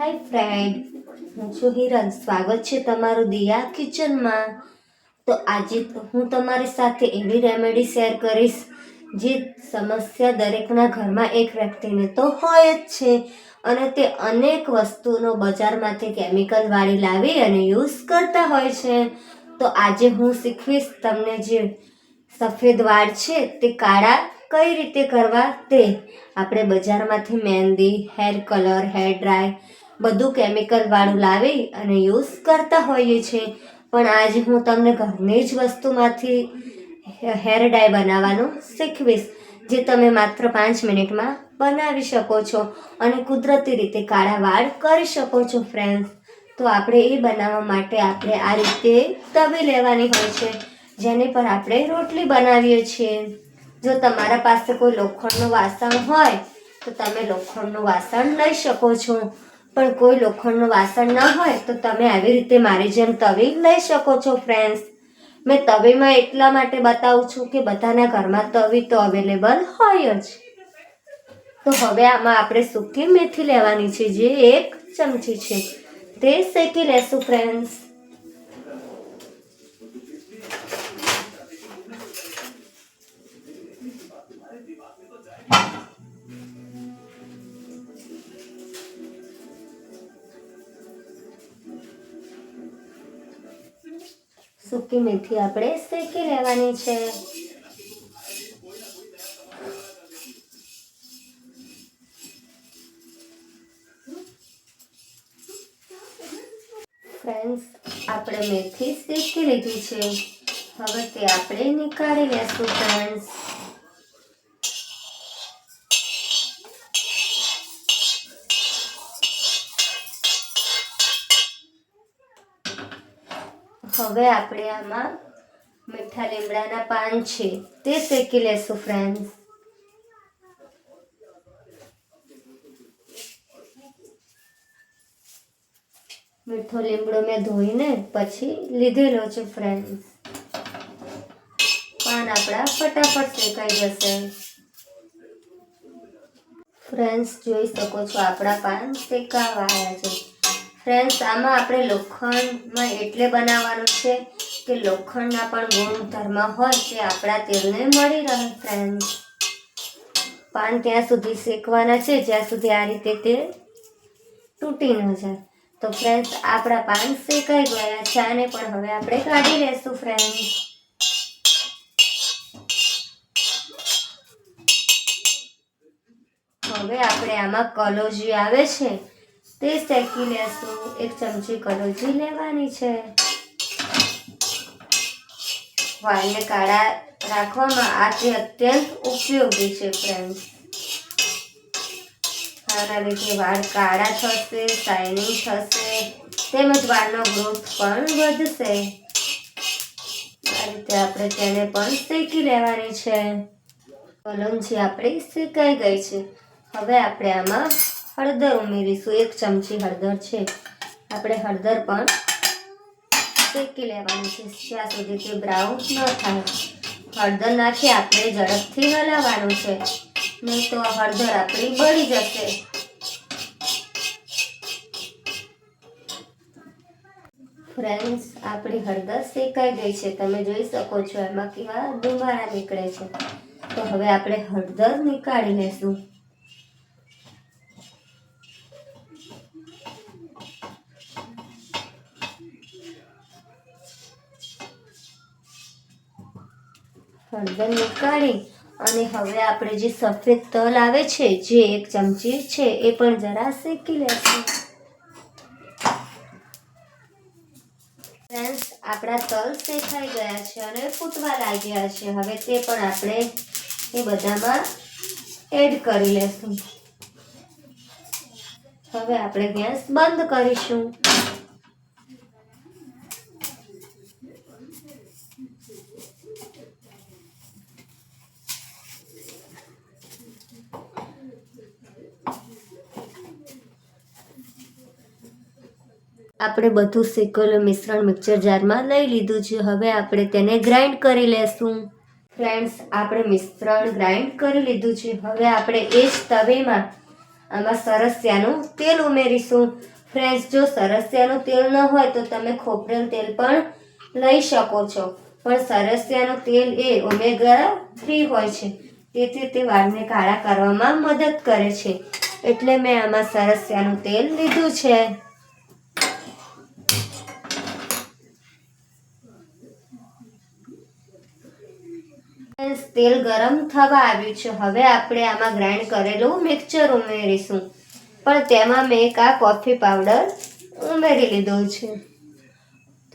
હાય friend હું છું હિરન સ્વાગત છે તમારું દિયા કિચનમાં. તો આજે હું તમારી સાથે એવી રેમેડી શેર કરીશ, જે સમસ્યા દરેકના ઘરમાં એક વ્યક્તિને તો હોય જ છે અને તે અનેક વસ્તુનો બજારમાંથી કેમિકલ વાળી લાવી અને યુઝ કરતા હોય છે. તો આજે હું શીખવીશ તમને જે સફેદ વાળ છે તે કાળા કઈ રીતે કરવા તે. આપણે બજારમાંથી mehndi hair colour hair dry બધું કેમિકલવાળું લાવી અને યુઝ કરતા હોઈએ છીએ. પણ આજે હું તમને ઘરની જ વસ્તુમાંથી હેર ડાય બનાવવાનું શીખવીશ, જે તમે માત્ર પાંચ મિનિટમાં બનાવી શકો છો અને કુદરતી રીતે કાળા વાળ કરી શકો છો ફ્રેન્ડ્સ તો આપણે એ બનાવવા માટે આપણે આ રીતે તવી લેવાની હોય છે, જેની પર આપણે રોટલી બનાવીએ છીએ. જો તમારા પાસે કોઈ લોખંડનું વાસણ હોય, તો તમે લોખંડનું વાસણ લઈ શકો છો. પણ કોઈ લોખંડનું વાસણ ન હોય તો તમે આવી રીતે મારી જેમ તવી લઈ શકો છો ફ્રેન્ડ્સ મેં તવીમાં એટલા માટે બતાવું છું કે બધાના ઘરમાં તવી તો અવેલેબલ હોય જ. તો હવે આમાં આપણે સૂકી મેથી લેવાની છે, જે એક ચમચી છે. તે શેકી લેશું ફ્રેન્ડ્સ સૂકી મેથી આપણે શેકી લેવાની છે. ફ્રેન્ડ્સ આપણે મેથી શેકી લીધી છે. હવે તે આપણે નીકાળી લેશું ફ્રેન્ડ્સ હવે આપણે આમાં મીઠા લીમડાના પાન છે. તે શેકી લેશું ફ્રેન્ડ્સ મીઠો લીમડો મેં ધોઈને પછી લીધેલો છે ફ્રેન્ડ્સ પાન આપણા ફટાફટ શેકાઈ જશે. ફ્રેન્ડ્સ જોઈ શકો છો, આપણા પાન શેકાવા આવ્યા છે. ફ્રેન્ડ્સ, આમાં આપણે લોખંડમાં એટલે બનાવવાનું છે કે લોખંડના પણ ગુણધર્મ હોય તે આપણા તેલને મળી રહે, ફ્રેન્ડ્સ. પાન ત્યાં સુધી શેકવાના છે, જ્યાં સુધી આ રીતે તે તૂટી ન જાય. તો ફ્રેન્ડ્સ, આપણા પાન શેકાઈ ગયા છે, આને પણ હવે આપણે કાઢી લેશું, ફ્રેન્ડ્સ. હવે આપણે આમાં કલોજી આવે છે. તે શેકી લેશું એક ચમચી કલોજી લેવાની છે. વાળને કાળા રાખવામાં આ તે અત્યંત ઉપયોગી છે ફ્રેન્ડ આના લીધે વાળ કાળા થશે શાઇનિંગ થશે, તેમજ વાળનો ગ્રોથ પણ વધશે. આ રીતે આપણે તેને પણ શેકી લેવાની છે. કલંજી આપણી શેકાઈ ગઈ છે. હવે આપણે આમાં હળદર ઉમેરીશું. એક ચમચી હળદર છે. આપણે હળદર પણ શેકી લેવાની છે. જ્યાં સુધી તે બ્રાઉન ન થાય. હળદર નાખી આપણે ઝડપથી હલાવવાનું છે. નહીં તો હળદર આપણી બળી જશે. ફ્રેન્ડ્સ, આપણી હળદર શેકાઈ ગઈ છે. તમે જોઈ શકો છો, એમાં કેવા ધુમાડા નીકળે છે. તો હવે આપણે હળદર નીકાળી લેશું. હળદર નીકાળી અને હવે આપણે જે સફેદ તલ આવે છે, જે એક ચમચી છે, એ પણ જરા શેકી લેશું. ફ્રેન્ડ્સ આપણા તલ શેકાઈ ગયા છે અને ફૂટવા લાગ્યા છે. હવે તે પણ આપણે એ બધામાં એડ કરી લેશું. હવે આપણે ગેસ બંધ કરીશું. આપણે બધું શેકેલું મિશ્રણ મિક્સર જારમાં લઈ લીધું છે. હવે આપણે તેને ગ્રાઇન્ડ કરી લેશું. ફ્રેન્ડ્સ, આપણે મિશ્રણ ગ્રાઇન્ડ કરી લીધું છે. હવે આપણે એ જ તવેમાં આમાં સરસિયાનું તેલ ઉમેરીશું. ફ્રેન્ડ્સ, જો સરસિયાનું તેલ ન હોય તો તમે ખોપરેલ તેલ પણ લઈ શકો છો. પણ સરસિયાનું તેલ એ ઓમેગા થ્રી હોય છે. તેથી તે વાળને કાળા કરવામાં મદદ કરે છે. એટલે મેં આમાં સરસિયાનું તેલ લીધું છે. તેલ ગરમ થવા આવ્યું છે. હવે આપણે આમાં ગ્રાઇન્ડ કરેલું મિક્સચર ઉમેરીશું. પણ તેમાં મેં એક આ કોફી પાવડર ઉમેરી લીધો છે.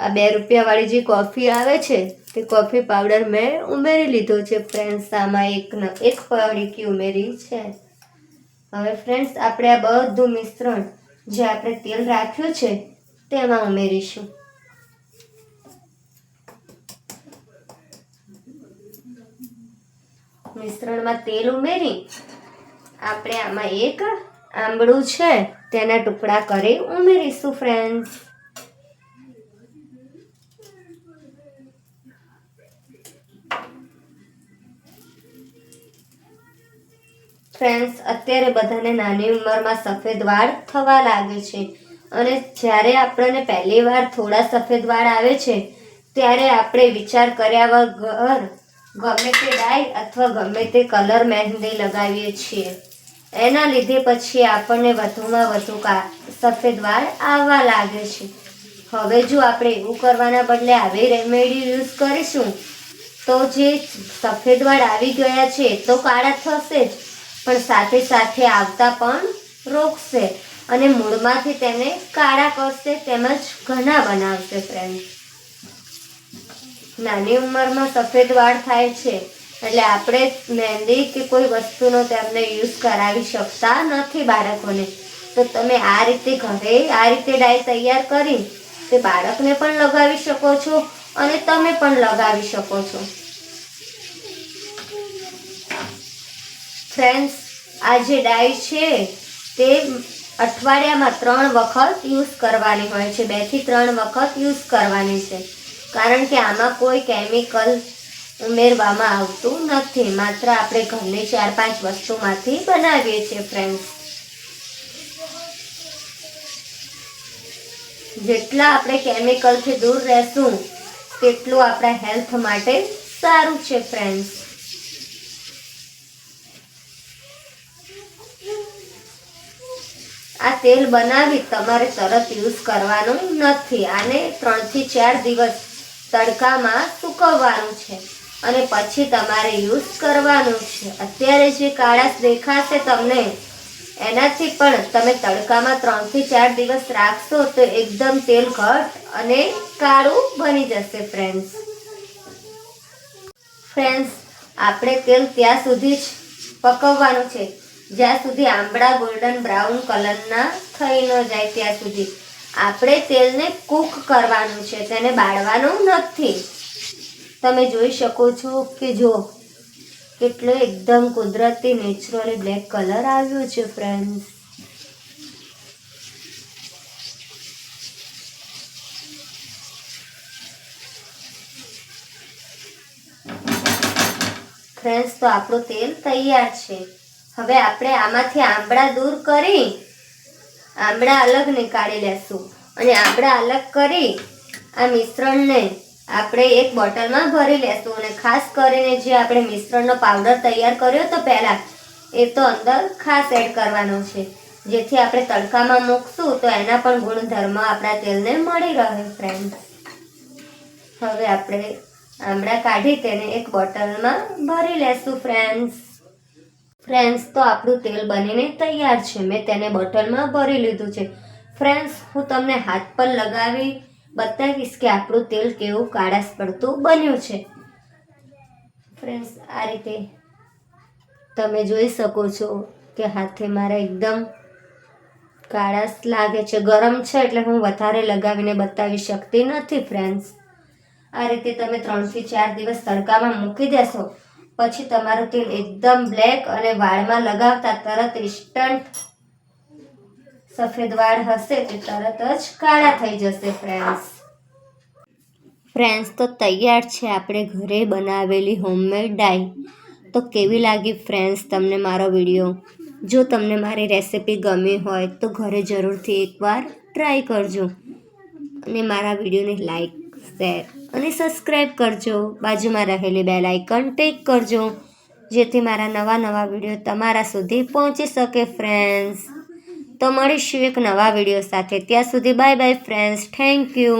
આ બે રૂપિયાવાળી જે કોફી આવે છે, તે કોફી પાવડર મેં ઉમેરી લીધો છે. ફ્રેન્ડ્સ, આમાં એક એક પડીકી ઉમેરી છે. હવે ફ્રેન્ડ્સ, આપણે આ બધું મિશ્રણ જે આપણે તેલ રાખ્યું છે, તેમાં ઉમેરીશું. મિશ્રણમાં તેલ ઉમેરી આપણે આમાં એક આંબળું છે, તેના ટુકડા કરી ઉમેરીશું ફ્રેન્ડ્સ ફ્રેન્ડ્સ અત્યારે બધાને નાની ઉંમરમાં સફેદ વાળ થવા લાગે છે અને જ્યારે આપણને પહેલી વાર થોડા સફેદ વાળ આવે છે, ત્યારે આપણે વિચાર કર્યા વગર ગમે તે ડાય અથવા ગમે તે કલર મહેંદી લગાવીએ છીએ. એના લીધે પછી આપણને વધુમાં વધુ સફેદ વાળ આવવા લાગે છે. હવે જો આપણે એવું કરવાના બદલે આવી રેમેડી યુઝ કરીશું, તો જે સફેદ વાળ આવી ગયા છે તો કાળા થશે જ, પણ સાથે સાથે આવતા પણ રોકશે અને મૂળમાંથી તેને કાળા કરશે, તેમજ ઘણા બનાવશે ફ્રેન્ડ નાની ઉંમરમાં સફેદ વાળ થાય છે, એટલે આપણે મહેંદી કે કોઈ વસ્તુનો તેમને યુઝ કરાવી શકતા નથી બાળકોને. તો તમે આ રીતે ઘરે આ રીતે ડાય તૈયાર કરી તે બાળકને પણ લગાવી શકો છો અને તમે પણ લગાવી શકો છો. ફ્રેન્ડ્સ આ જે ડાય છે તે અઠવાડિયામાં ત્રણ વખત યુઝ કરવાની હોય છે, બેથી ત્રણ વખત યુઝ કરવાની છે. કારણ કે આમાં કોઈ કેમિકલ ઉમેરવામાં આવતું નથી. માત્ર આપણે ઘરની ચાર પાંચ વસ્તુમાંથી બનાવીએ છીએ ફ્રેન્ડ્સ જેટલા આપણે કેમિકલથી દૂર રહેશું, તેટલું આપણા હેલ્થ માટે સારું છે ફ્રેન્ડ્સ આ તેલ બનાવી તમારે તરત યુઝ કરવાનું નથી. આને ત્રણથી ચાર દિવસ તડકામાં સૂકવવાનું છે અને પછી તમારે યુઝ કરવાનું છે. અત્યારે જે કાળાશ દેખાશે તમને, એનાથી પણ તમે તડકામાં ત્રણથી ચાર દિવસ રાખશો તો એકદમ તેલ ઘટ અને કાળું બની જશે ફ્રેન્ડ્સ ફ્રેન્ડ્સ આપણે તેલ ત્યાં સુધી જ પકવવાનું છે. જ્યાં સુધી આંબળા ગોલ્ડન બ્રાઉન કલરના થઈ ન જાય ત્યાં સુધી. આપણે તેલને કૂક કરવાનું છે, તેને બાળવાનું નથી. તમે જોઈ શકો છો કે જો કેટલો એકદમ કુદરતી, નેચરલી બ્લેક કલર આવ્યો છે ફ્રેન્ડ્સ ફ્રેન્ડ્સ તો આપણું તેલ તૈયાર છે. હવે આપણે આમાંથી આંબળા દૂર કરી આંબળા અલગ નીકાળી લેશું. અને આમળા અલગ કરી આ મિશ્રણને આપણે એક બોટલમાં ભરી લેશું. અને ખાસ કરીને જે આપણે મિશ્રણનો પાવડર તૈયાર કર્યો તો પહેલાં એ તો અંદર ખાસ એડ કરવાનો છે. જેથી આપણે તડકામાં મૂકશું તો એના પણ ગુણધર્મ આપણા તેલને મળી રહે ફ્રેન્ડ હવે આપણે આંબળા કાઢી તેને એક બોટલમાં ભરી લેશું ફ્રેન્ડ્સ ફ્રેન્ડ્સ, તો આપણું તેલ બનીને તૈયાર છે. મેં તેને બોટલમાં ભરી લીધું છે. ફ્રેન્ડ્સ, હું તમને હાથ પર લગાવી બતાવીશ કે આપણું તેલ કેવું કાળાશ પડતું બન્યું છે. ફ્રેન્ડ્સ, આ રીતે તમે જોઈ શકો છો કે હાથે મારા એકદમ કાળાશ લાગે છે. ગરમ છે એટલે હું વધારે લગાવીને બતાવી શકતી નથી, ફ્રેન્ડ્સ. આ રીતે તમે ત્રણથી ચાર દિવસ તડકામાં મૂકી દેશો. પછી તમારું તેલ એકદમ બ્લેક અને વાળમાં લગાવતા તરત ઇન્સ્ટન્ટ સફેદ વાળ હશે તે તરત જ કાળા થઈ જશે ફ્રેન્ડ્સ ફ્રેન્ડ્સ તો તૈયાર છે આપણે ઘરે બનાવેલી હોમમેડ ડાય તો કેવી લાગી ફ્રેન્ડ્સ તમને મારો વીડિયો જો તમને મારી રેસિપી ગમી હોય, તો ઘરે જરૂરથી એકવાર ટ્રાય કરજો. અને મારા વિડીયોને લાઈક શેર અને સબસ્ક્રાઈબ કરજો. બાજુમાં રહેલી બેલ આઇકન ટેક કરજો, જેથી મારા નવા નવા વીડિયો તમારા સુધી પહોંચી શકે ફ્રેન્ડ્સ તો મળીશું એક નવા વીડિયો સાથે. ત્યાં સુધી bye bye friends thank you